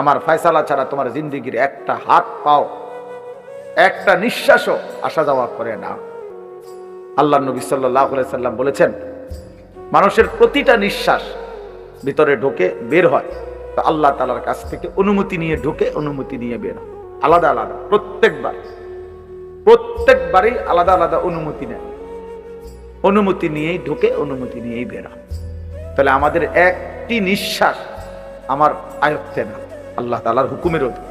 আমার ফয়সালা ছাড়া তোমার জিন্দিগির একটা হাত পাও। একটা নিঃশ্বাসও আসা যাওয়া করে না। আল্লাহ নবী সাল্লাহ সাল্লাম বলেছেন, মানুষের প্রতিটা নিঃশ্বাস ভিতরে ঢোকে বের হয়। তো আল্লাহ তালার কাছ থেকে অনুমতি নিয়ে ঢোকে অনুমতি নিয়ে বের হয়। আলাদা আলাদা, প্রত্যেকবার, প্রত্যেকবারই আলাদা আলাদা অনুমতি নেয়। অনুমতি নিয়েই ঢোকে, অনুমতি নিয়েই বের তাহলে আমাদের একটি নিঃশ্বাস আমার আয়ত্তে না। আল্লাহ তালার হুকুমের অধীন।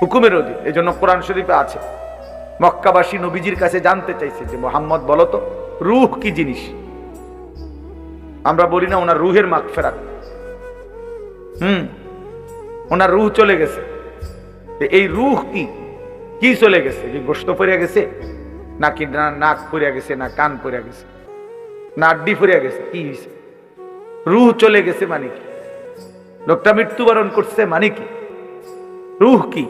হুকুমের অধীন। এই জন্য কোরআন শরীফে আছে, মক্কাবাসী নবীজির কাছে জানতে চাইছে যে, মোহাম্মদ বলতো রুহ কি জিনিস? আমরা বলি না, ওনার রুহের মাগ ফেরাত হুম, ওনার রুহ চলে গেছে। এই রুহ কি? কি চলে গেছে? যে গোস্ত পড়িয়া গেছে? নাকি নাক পড়িয়া গেছে, না কান পড়িয়া গেছে? না আড্ডি পড়িয়া গেছে? কি হয়েছে রুহ চলে গেছে মানে কি? লোকটা মৃত্যুবরণ করছে মানে কি? রুহ কি?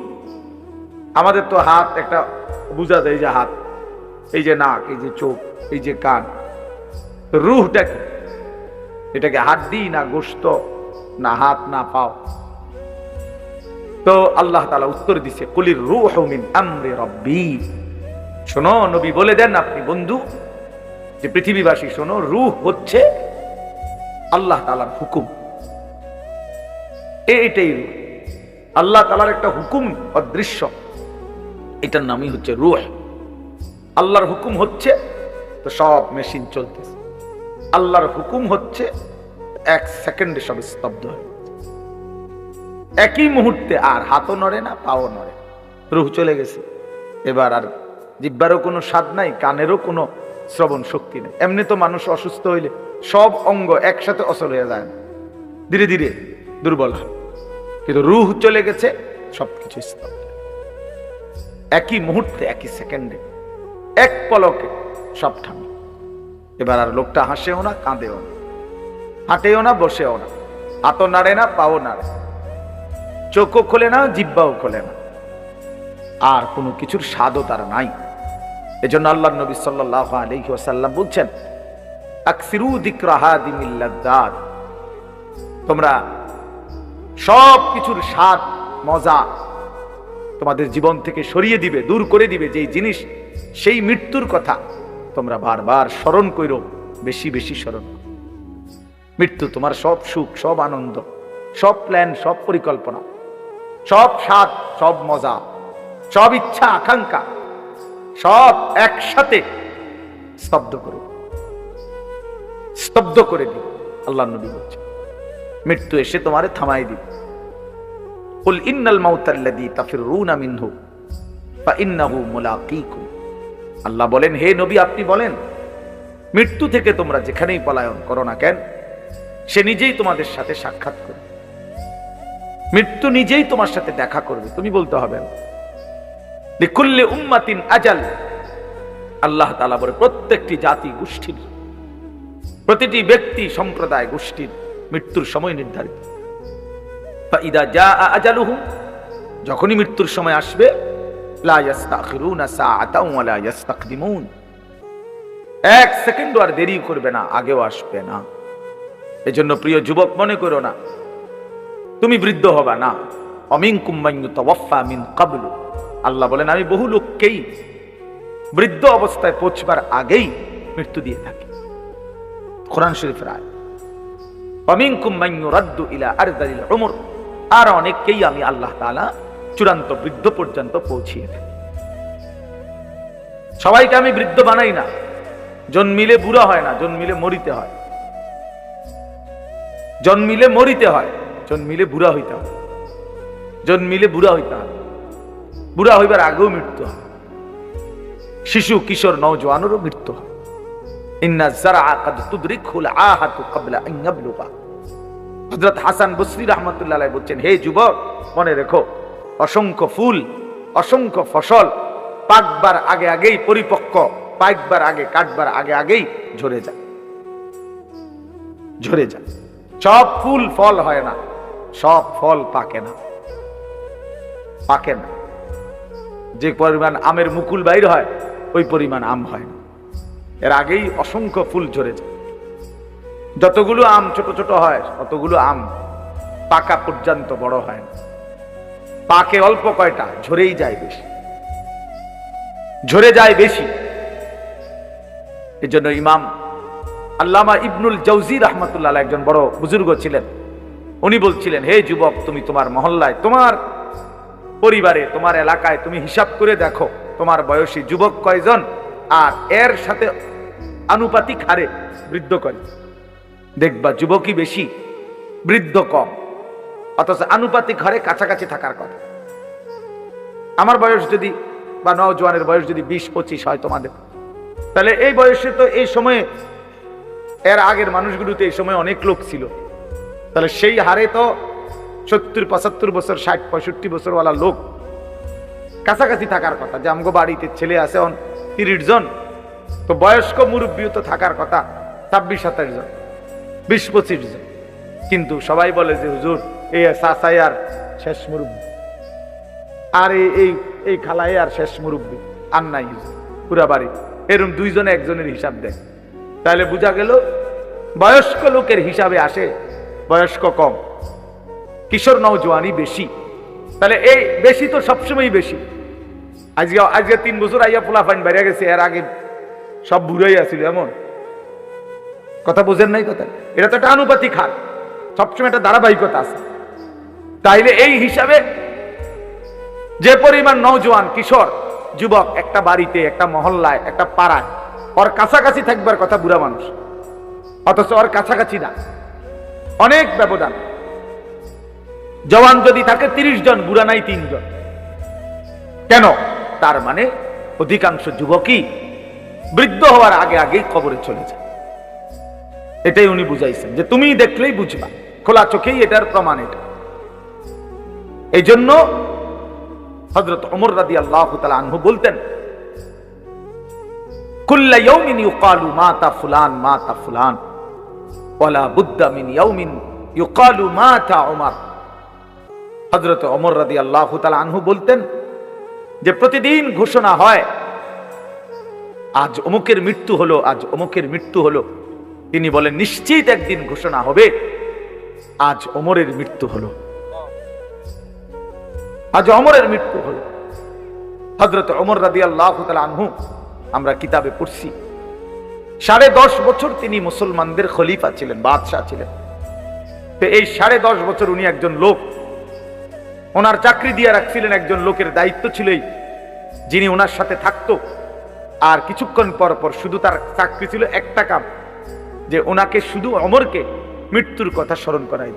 আমাদের তো হাত একটা বুঝা এই যে হাত, এই যে নাক, এই যে চোখ, এই যে কান। রুহটা কি? এটাকে হাড্ডি না গোস্ত না হাত, না পাও। তো আল্লাহ তালা উত্তর দিছে, কুলির রুহ মিন আমরি রব্বি। শোনো, নবী বলে দেন আপনি, বন্ধু, যে পৃথিবীবাসী, শোনো, রুহ হচ্ছে আল্লাহ তালার হুকুম। এইটাই রুহ। আল্লাহ তালার একটা হুকুম অদৃশ্য এটার নামই হচ্ছে রুহ। আল্লাহর হুকুম হচ্ছে, তো সব মেশিন চলতেছে। আল্লাহর হুকুম হচ্ছে, এক সেকেন্ডে সব স্তব্ধ হয়ে একই মুহূর্তে আর হাতও নড়ে না, পাও নড়ে রুহ চলে গেছে। এবার আর জিব্বারও কোনো স্বাদ নাই, কানেরও কোনো শ্রবণ শক্তি নেই। এমনি তো মানুষ অসুস্থ হইলে সব অঙ্গ একসাথে অচল হয়ে যায় না। ধীরে ধীরে দুর্বল হয় কিন্তু রুহ চলে গেছে, সবকিছু একই মুহূর্তে, একই সেকেন্ডে এক পলকে সব ঠান্ডা এবার আর লোকটা হাসেও না, কাঁদেও না। হাঁটেও না, বসেও না। হাতও নাড়ে না, পাও নাড়ে চোখও খোলে না জিব্বাও খোলে না। আর কোনো কিছুর স্বাদও তার নাই। এজন্য আল্লাহ নবী সাল্লাহ আলাইহি ওয়াসাল্লাম বলছেন তোমরা সব কিছুর স্বাদ, মজা তোমাদের জীবন থেকে সরিয়ে দিবে, দূর করে দিবে যেই জিনিস, সেই মৃত্যুর কথা তোমরা বারবার স্মরণ করো বেশি বেশি স্মরণ মৃত্যু তোমার সব সুখ, সব আনন্দ, সব প্ল্যান সব পরিকল্পনা, সব স্বাদ, সব মজা, সব ইচ্ছা, আকাঙ্ক্ষা, সব একসাথে স্তব্ধ করো। স্তব্ধ করে দিবে আল্লাহ নবী বলছে মৃত্যু এসে তোমারে থামাই দিবে। কুল ইন্নাল মাউতাল্লাযী তাফিরুনা মিনহু, ফা ইন্নাহু মুলাকিকুম। আল্লাহ বলেন, হে নবী, আপনি বলেন, মৃত্যু থেকে তোমরা যেখানেই পলায়ন করো না কেন, সে নিজেই তোমাদের সাথে সাক্ষাৎ করবে। মৃত্যু নিজেই তোমার সাথে দেখা করবে, তুমি বলতে হবে লিকুল্লি উম্মাতিন আজাল, আল্লাহ তাআলা বলে, প্রত্যেকটি জাতি গোষ্ঠীর, প্রতিটি ব্যক্তি সম্প্রদায় গোষ্ঠীর মৃত্যুর সময় নির্ধারিত। জা আজালুহুম, যখনই মৃত্যুর সময় আসবে এক সেকেন্ডও আর দেরি করবে না, আগেও আসবে না। এজন্য প্রিয় যুবক, মনে করো না, তুমি বৃদ্ধ হবা না। অমিন মান ইউতাওয়াফা মিন আল্লাহ বলেন, আমি বহু লোককেই বৃদ্ধ অবস্থায় পৌঁছবার আগেই মৃত্যু দিয়ে থাকি। কোরআন শরীফের আয় আর অনেককেই আমি আল্লাহ তাআলা চূড়ান্ত বৃদ্ধ পর্যন্ত পৌঁছিয়ে দেয় সবাইকে আমি বৃদ্ধ বানাই না। জন্মিলে বুড়া হয় না, জন্মিলে মরিতে হয়। জন্মিলে মরিতে হয়, জন্মিলে বুড়া হইতে হয়। জন্মিলে বুড়া হইতে হয়। বুড়া হইবার আগেও মৃত্যু হয়। শিশু, কিশোর নওজোয়ানেরও মৃত্যু হয়। হযরত হাসান বসরি বলছেন, হে যুবক, মনে রেখো, অসংখ্য ফুল, অসংখ্য ফসল পাকবার আগে আগেই পরিপক্ক, পাকবার আগে, কাটবার আগে আগেই ঝরে যায়। ঝরে যায়। সব ফুল ফল হয় না, সব ফল পাকে না। পাকে না। যে পরিমাণ আমের মুকুল বাইর হয়, ওই পরিমাণ আম হয় না। এর আগেই অসংখ্য ফুল ঝরে যায়। যতগুলো আম ছোট ছোট হয়, ততগুলো আম পাকা পর্যন্ত বড় হয় না। পাকে অল্প কয়টা, ঝরেই যায় বেশি। ঝরে যায় বেশি। এজন্য ইমাম আল্লামা ইবনুল জৌজি রহমতুল্লাহ একজন বড় বুজুর্গ ছিলেন। উনি বলছিলেন, হে যুবক, তুমি তোমার মহল্লায়, তোমার পরিবারে, তোমার এলাকায় তুমি হিসাব করে দেখো, তোমার বয়সী যুবক কয়জন? আর এর সাথে আনুপাতিক হারে বৃদ্ধ করে। দেখবা যুবকই বেশি, বৃদ্ধ কম। অথচ আনুপাতিক হারে কাছাকাছি থাকার কথা। আমার বয়স যদি বা নওজোয়ানের বয়স যদি বিশ পঁচিশ হয় তোমাদের, তাহলে এই বয়সে তো এই সময়ে, এর আগের মানুষগুলোতে এই সময় অনেক লোক ছিল। তাহলে সেই হারে তো সত্তর, পঁচাত্তর বছর, ষাট, পঁয়ষট্টি বছরওয়ালা লোক কাছাকাছি থাকার কথা যে আমগো বাড়িতে ছেলে আছে তিরিশ জন। তো বয়স্ক মুরব্বীও তো থাকার কথা, ছাব্বিশ সাতাশ জন, বিশ, পঁচিশ জন। কিন্তু সবাই বলে যে, হুজুর, এই সাসাই আর শেষ মুরব্বী। আর এই এই খালাই আর শেষ মুরব্বী, আর নাই পুরা বাড়ি। এরম দুইজনে একজনের হিসাব দেয়। তাহলে বোঝা গেল, বয়স্ক লোকের হিসাবে আসে বয়স্ক কম, কিশোর নৌজওয়ানি বেশি। তাহলে এই বেশি তো সবসময় বেশি। আজকে আজকে তিন বছর আইয়া পোলা ফাইন বাইরে গেছে, এর আগে সব বুড়াই আছিল, এমন। কথা বোঝেন নাই কথা এটা তো একটা আনুপাতিক হার। সবসময় একটা ধারাবাহিকতা আছে। তাইলে এই হিসাবে যে পরিমাণ নৌজওয়ান কিশোর, যুবক, একটা বাড়িতে, একটা মহল্লায়, একটা পাড়ায়, ওর কাছাকাছি থাকবার কথা বুড়া মানুষ। অথচ ওর কাছাকাছি না। অনেক ব্যবধান। জওয়ান যদি থাকে তিরিশ জন, বুড়া নাই তিনজন। কেন? তার মানে অধিকাংশ যুবকই বৃদ্ধ হওয়ার আগে আগেই খবরে চলে যায়। এটাই উনি বুঝাইছেন, যে তুমি দেখলেই বুঝবা, খোলা চোখেই এটার প্রমাণ এটা। এই জন্য হজরত অমর রাদি আল্লাহ আনহু বলতেন, কুল্লা ইয়াউমিন ইউকালু মাতা ফুলান মাতা ফুলান, ওয়ালা বুদ্দা মিন ইয়াউমিন ইউকালু মাতা ওমর হযরত ওমর রাদিয়াল্লাহু তাআলা আনহু বলতেন যে প্রতিদিন ঘোষণা হয়, আজ অমুকের মৃত্যু হলো, আজ অমুকের মৃত্যু হলো। তিনি বলেন, নিশ্চিত একদিন ঘোষণা হবে, আজ অমরের মৃত্যু হলো। আজ অমরের মৃত্যু হলো। হজরত অমর রাদি আল্লাহ আনহু আমরা কিতাবে পড়ছি। সাড়ে দশ বছর তিনি মুসলমানদের খলিফা ছিলেন, বাদশাহ ছিলেন। তো এই সাড়ে দশ বছর উনি একজন লোক। ওনার চাকরি দিয়ে রাখছিলেন একজন লোকের দায়িত্ব ছিলই, যিনি ওনার সাথে থাকতো। আর কিছুক্ষণ পর পর শুধু তার চাকরি ছিল একটা কাম, যে ওনাকে শুধু অমরকে মৃত্যুর কথা স্মরণ করাই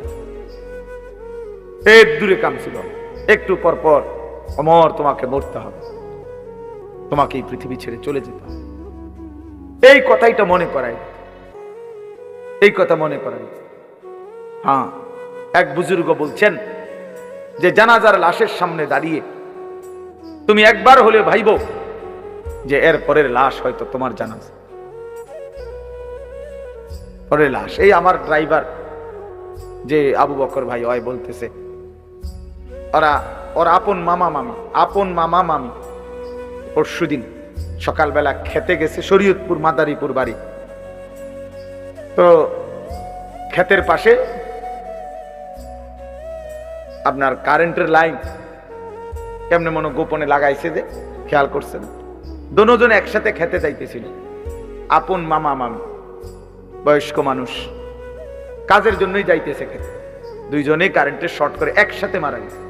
এর দূরে কাম ছিল একটু পর পর, অমর, তোমাকে মরতে হবে। তোমাকে এই পৃথিবী ছেড়ে চলে যেতে হবে। এই কথাইটা মনে করাই। এই কথা মনে করাই। হ্যাঁ এক বুজুর্গ বলছেন যে জানাজার লাশের সামনে দাঁড়িয়ে তুমি একবার হলে ভাইব যে এর পরের লাশ হয়তো তোমার জানাজা। পরের লাশ। এই আমার ড্রাইভার যে আবু বকর ভাই হয় বলতেছে, ওরা, ওর আপন মামা মামি, আপন মামা মামি পরশু দিন সকালবেলা খেতে গেছে শরীয়তপুর মাদারীপুর বাড়ি। তো ক্ষেতের পাশে আপনার কারেন্টের লাইন কেমনে মনে গোপনে লাগাইছে যে? খেয়াল করছেন না। দনোজন একসাথে খেতে যাইতেছিল আপন মামা মামি, বয়স্ক মানুষ। কাজের জন্যই যাইতেছে খেতে। দুইজনেই কারেন্টের শর্ট করে একসাথে মারা গেছে।